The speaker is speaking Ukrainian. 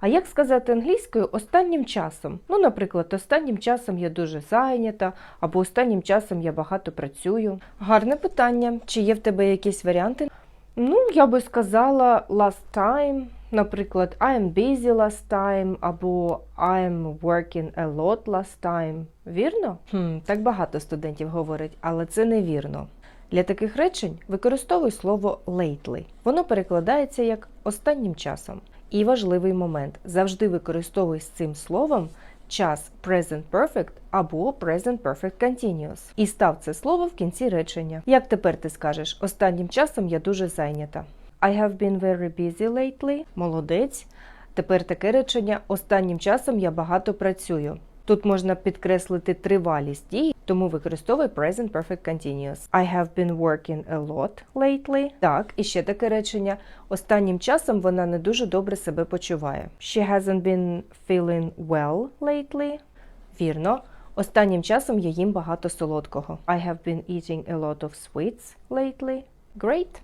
А як сказати англійською останнім часом? Ну, наприклад, останнім часом я дуже зайнята, або останнім часом я багато працюю. Гарне питання. Чи є в тебе якісь варіанти? Ну, я би сказала last time, наприклад, I am busy last time, або I am working a lot last time. Вірно? Хм, так багато студентів говорять, але це невірно. Для таких речень використовуй слово lately. Воно перекладається як останнім часом. І важливий момент завжди використовуй з цим словом час present perfect або present perfect continuous. І став це слово в кінці речення. Як тепер ти скажеш, останнім часом я дуже зайнята. I have been very busy lately. Молодець. Тепер таке речення останнім часом я багато працюю. Тут можна підкреслити тривалість дій, тому використовуй present perfect continuous. I have been working a lot lately. Так, і ще таке речення. Останнім часом вона не дуже добре себе почуває. She hasn't been feeling well lately. Вірно. Останнім часом я їм багато солодкого. I have been eating a lot of sweets lately. Great.